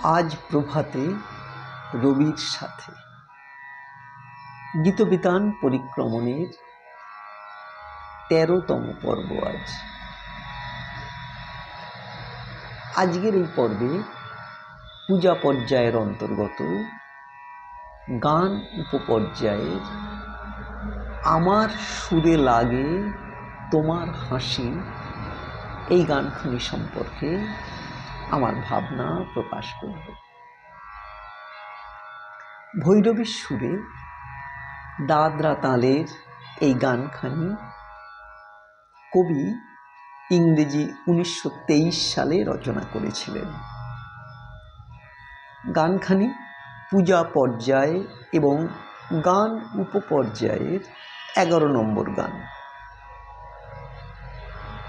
আজ প্রভাতে রবির সাথে। গীতবিতান পরিক্রমণের তেরোতম পর্ব আজ। আজকের এই পর্বে পূজা পর্যায়ের অন্তর্গত গান উপপর্যায়ের আমার সুরে লাগে তোমার হাসি এই গানখানি সম্পর্কে আমার ভাবনা প্রকাশ করব। ভৈরবীর সুরে দাদরা তালের এই গানখানি কবি ইংরেজি উনিশশো তেইশ সালে রচনা করেছিলেন। গানখানি পূজা পর্যায়ে এবং গান উপপর্যায়ের এগারো নম্বর গান।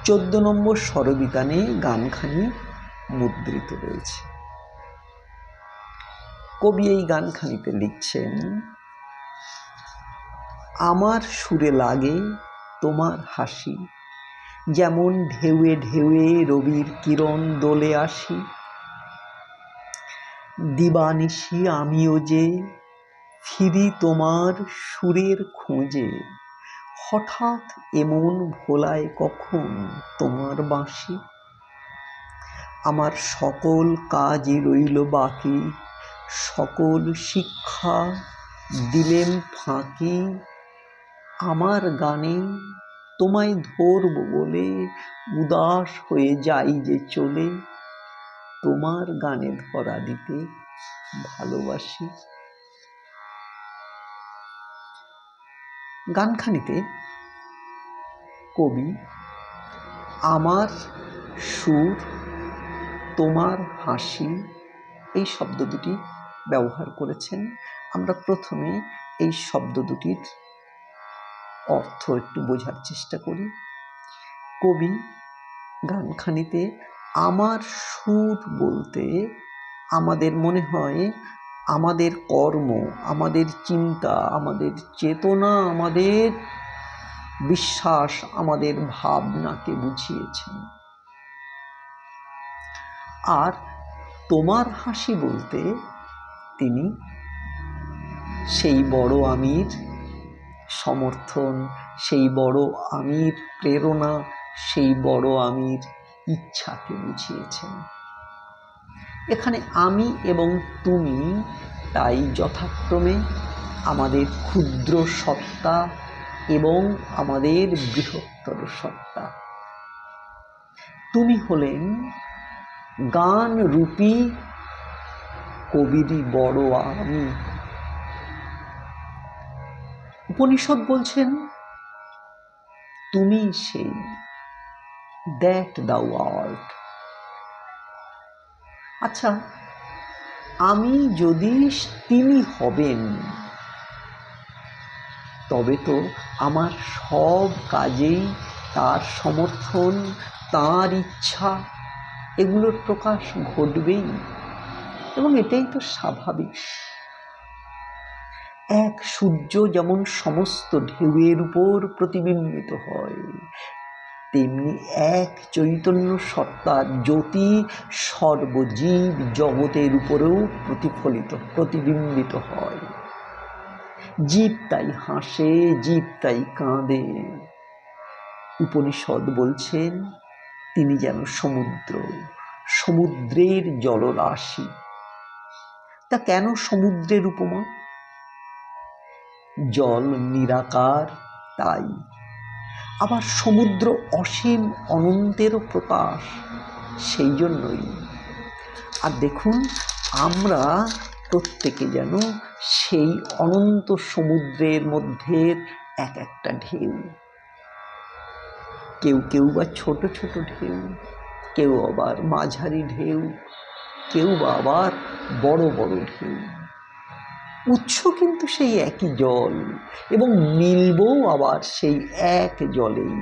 চোদ্দ নম্বর স্বরবিতানে গানখানি মুদ্রিত রয়েছে। কবি এই গানখানিতে লিখছেন, আমার সুরে লাগে তোমার হাসি, যেমন ঢেউয়ে ঢেউয়ে রবির কিরণ দোলে আসি। দিবানিশি আমিও যে ফিরি তোমার সুরের খোঁজে, হঠাৎ এমন ভোলায় কখন তোমার বাঁশি? আমার সকল কাজই রইল বাকি। সকল শিক্ষা দিলেন ফাঁকি। আমার গানে তোমায় ধরব বলে উদাস হয়ে যাই যে চলে। তোমার গানে ধরা দিতে ভালোবাসি। গানখানিতে কবি আমার সুর তোমার হাসি, এই শব্দ দুটি ব্যবহার করেছেন। আমরা প্রথমে এই শব্দ দুটির অর্থ একটু বোঝার চেষ্টা করি। কবি গানখানিতে, আমার সুর বলতে আমাদের মনে হয় আমাদের কর্ম, আমাদের চিন্তা, আমাদের চেতনা, আমাদের বিশ্বাস, আমাদের ভাবনাকে বুঝিয়েছেন। আর তোমার হাসি বলতে তিনি সেই বড় আমির সমর্থন, সেই বড় আমির প্রেরণা, সেই বড় আমির ইচ্ছাকে বুঝিয়েছেন। এখানে আমি এবং তুমি তাই যথাক্রমে আমাদের ক্ষুদ্র সত্তা এবং আমাদের বৃহত্তর সত্তা। তুমি হলেন গান রূপী কবিরই বড় আমি। উপনিষদ বলছেন, তুমি সেই, দ্যাট দ্য ওয়ার্ল্ড আচ্ছা আমি যদি তিনি হবেন, তবে তো আমার সব কাজেই তার সমর্থন, তার ইচ্ছা এগুলোর প্রকাশ ঘটবেই এবং এটাই তো স্বাভাবিক। এক সূর্য যেমন সমস্ত ঢেউয়ের উপর প্রতিবিম্বিত হয়, তেমনি এক চৈতন্য সত্তার জ্যোতি সর্বজীব জগতের উপরেও প্রতিফলিত, প্রতিবিম্বিত হয়। জীব তাই হাসে, জীব তাই কাঁদে। উপনিষদ বলছেন তিনি যেন সমুদ্র, সমুদ্রের জলরাশি। তা কেন সমুদ্রের উপমা? জল নিরাকার, তাই। আবার সমুদ্র অসীম অনন্তেরও প্রকাশ, সেই জন্যই। আর দেখুন, আমরা প্রত্যেকে যেন সেই অনন্ত সমুদ্রের মধ্যে এক একটা ঢেউ। কেউ কেউ বা ছোট ছোট ঢেউ, কেউ আবার মাঝারি ঢেউ, কেউ বা আবার বড় বড় ঢেউ। উৎস কিন্তু সেই একই জল এবং মিলবও আবার সেই এক জলেই।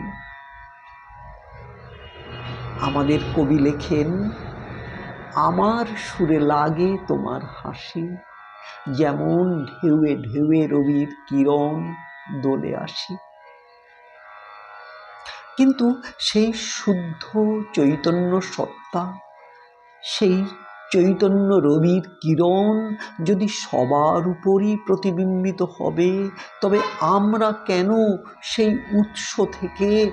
আমাদের কবি লেখেন, আমার সুরে লাগে তোমার হাসি, যেমন ঢেউয়ে ঢেউয়ে রবির কিরণ দোলে আসি। কিন্তু সেই শুদ্ধ চৈতন্য সত্তা, সেই চৈতন্য রবির কিরণ যদি সবার উপরই প্রতিবিম্বিত হবে, তবে আমরা কেন সেই উৎস থেকে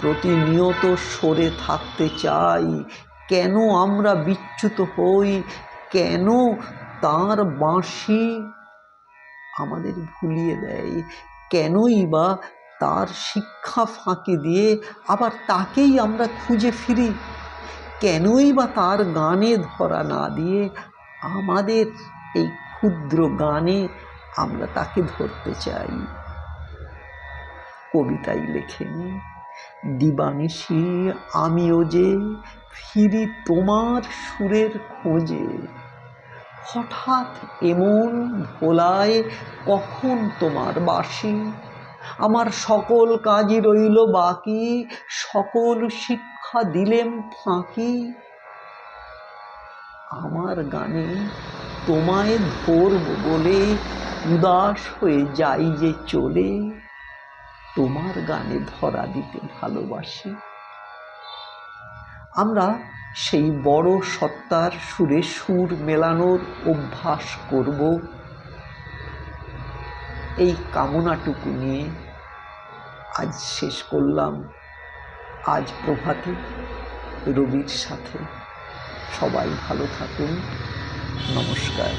প্রতিনিয়ত সরে থাকতে চাই? কেন আমরা বিচ্যুত হই? কেন তার বাঁশি আমাদের ভুলিয়ে দেয়? কেনই বা তার শিক্ষা ফাঁকি দিয়ে আবার তাকেই আমরা খুঁজে ফিরি। কেনই বা তার গানে ধরা না দিয়ে আমাদের এই ক্ষুদ্র গানে আমরা তাকে ধরতে চাই। কবিতাই লেখেনি, দিবানিশি আমিও যে ফিরি তোমার সুরের খোঁজে, হঠাৎ এমন ভোলায় কখন তোমার বাসি আমার সকল কাজই রইল বাকি, সকল শিক্ষা দিলেম ফাঁকি। আমার গানে তোমায় ধরব বলে উদাস হয়ে যাই যে চলে। তোমার গানে ধরা দিতে ভালোবাসি। আমরা সেই বড় সত্তার সুরে সুর মেলানোর অভ্যাস করব। এই কামনাটুকু নিয়ে আজ শেষ করলাম। আজ প্রভাতে রবির সাথে সবাই ভালো থাকুন। নমস্কার।